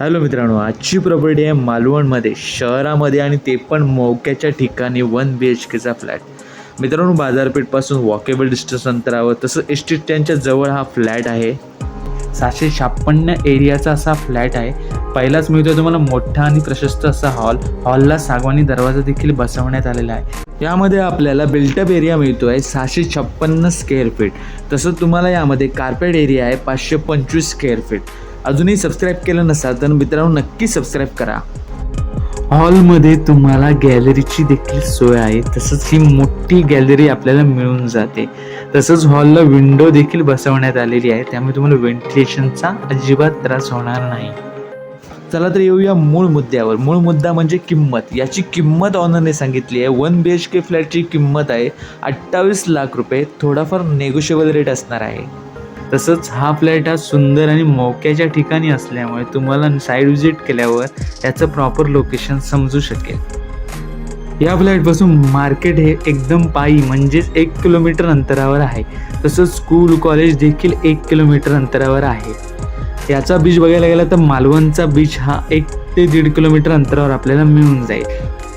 Hello मित्रांनो आजची property आहे मालवणमध्ये शहरामध्ये आणि ते पण मोक्याच्या ठिकाणी वन बी एच केचा फ्लॅट मित्रांनो बाजारपेठपासून वॉकेबल डिस्टन्स अंतरावर तसं एस टी जवळ हा फ्लॅट आहे. सहाशे छाप्पन्न एरियाचा असा फ्लॅट आहे. पहिलाच मिळतोय तुम्हाला मोठा आणि प्रशस्त असा हॉल हॉलला सागवानी दरवाजा देखील बसवण्यात आलेला आहे. यामध्ये आपल्याला बिल्टअप एरिया मिळतो आहे सहाशे छप्पन्न स्क्वेअर फीट तसं तुम्हाला यामध्ये कार्पेट एरिया आहे पाचशे पंचवीस स्क्वेअर फीट अजूनही सबस्क्राईब केलं नसाल तर मित्रांनो नक्की सबस्क्राईब करा. हॉलमध्ये तुम्हाला गॅलरीची देखील सोय आहे. तसंच ही मोठी गॅलरी आपल्याला मिळून जाते. तसंच हॉलला विंडो देखील बसवण्यात आलेली आहे. त्यामुळे तुम्हाला व्हेंटिलेशनचा अजिबात त्रास होणार नाही. चला तर येऊया मूळ मुद्द्यावर. मूळ मुद्दा म्हणजे किंमत. याची किंमत ऑनरने सांगितली आहे. वन बी एच के फ्लॅटची किंमत आहे अठ्ठावीस लाख रुपये. थोडाफार नेगोशिएबल रेट असणार आहे. तसंच हा फ्लॅट हा सुंदर आणि मोक्याच्या ठिकाणी असल्यामुळे तुम्हाला साईड व्हिजिट केल्यावर याचं प्रॉपर लोकेशन समजू शकेल. या फ्लॅटपासून मार्केट हे एकदम पायी म्हणजेच एक किलोमीटर अंतरावर आहे. तसंच स्कूल कॉलेज देखील एक किलोमीटर अंतरावर आहे. याचा बीच बघायला गेला तर मालवणचा बीच हा एक ते दीड किलोमीटर अंतरावर आपल्याला मिळून जाईल.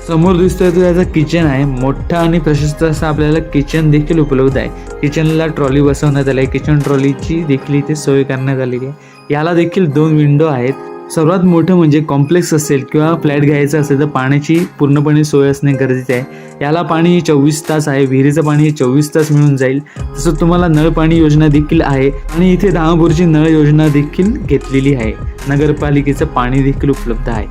समोर दिसतोय तो त्याचं किचन आहे. मोठा आणि प्रशस्त असं आपल्याला किचन देखील उपलब्ध आहे. किचनला ट्रॉली बसवण्यात आली आहे. किचन ट्रॉलीची देखील इथे सोय करण्यात आलेली आहे. याला देखील दोन विंडो आहेत. सर्वात मोठं म्हणजे कॉम्प्लेक्स असेल किंवा फ्लॅट घ्यायचा असेल तर पाण्याची पूर्णपणे सोय असणे गरजेचे आहे. याला पाणी चोवीस तास आहे. विहिरीचं पाणी चोवीस तास मिळून जाईल. तसं तुम्हाला नळ पाणी योजना देखील आहे. आणि इथे दहापूरची नळ योजना देखील घेतलेली आहे. नगरपालिकेचं पाणी देखील उपलब्ध आहे.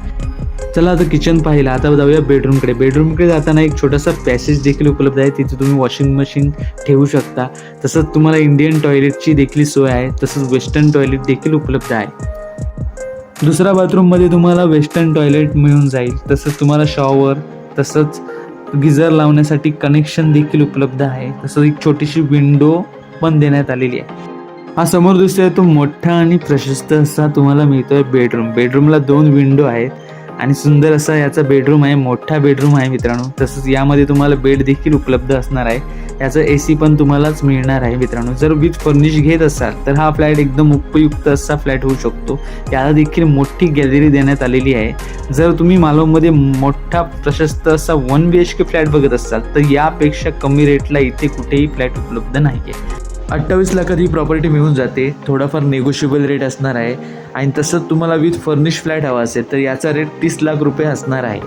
चला आता किचन पाहिलं. आता जाऊया बेडरूमकडे बेडरूमकडे जाताना एक छोटासा पॅसेज देखील उपलब्ध आहे. तिथे तुम्ही वॉशिंग मशीन ठेवू शकता. तसंच तुम्हाला इंडियन टॉयलेटची देखील सोय आहे. तसंच वेस्टर्न टॉयलेट देखील उपलब्ध आहे. दुसऱ्या बाथरूममध्ये तुम्हाला वेस्टर्न टॉयलेट मिळून जाईल. तसंच तुम्हाला शॉवर तसंच गिझर लावण्यासाठी कनेक्शन देखील उपलब्ध आहे. तसंच एक छोटीशी विंडो पण देण्यात आलेली आहे. हा समोर दिसतोय तो मोठा आणि प्रशस्त असा तुम्हाला मिळतोय बेडरूम बेडरूमला दोन विंडो आहेत. आणि सुंदर असा याचा बेडरूम आहे मोठा बेडरूम आहे मित्रांनो. तसंच यामध्ये तुम्हाला बेड देखील उपलब्ध असणार आहे. याचं ए सी पण तुम्हालाच मिळणार आहे मित्रांनो. जर विथ फर्निश घेत असाल तर हा फ्लॅट एकदम उपयुक्त असा फ्लॅट होऊ शकतो. याला देखील मोठी गॅलरी देण्यात आलेली आहे. जर तुम्ही मालवमध्ये मोठा प्रशस्त असा one B H K flat बघत असाल तर यापेक्षा कमी रेटला इथे कुठेही फ्लॅट उपलब्ध नाही आहे अठ्ठावीस लाखात ही प्रॉपर्टी मिळून जाते. थोडाफार नेगोशिएबल रेट असणार आहे. आणि तसंच तुम्हाला विथ फर्निश फ्लॅट हवा असेल तर याचा रेट तीस लाख रुपये असणार आहे.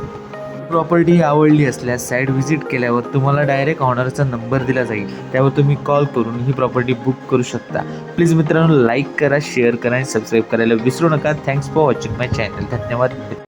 प्रॉपर्टी आवडली असल्यास साईट व्हिजिट केल्यावर तुम्हाला डायरेक्ट ऑनरचा नंबर दिला जाईल. त्यावर तुम्ही कॉल करून ही प्रॉपर्टी बुक करू शकता. प्लीज मित्रांनो लाईक करा शेअर करा आणि सबस्क्राईब करायला विसरू नका. Thanks for watching my channel धन्यवाद.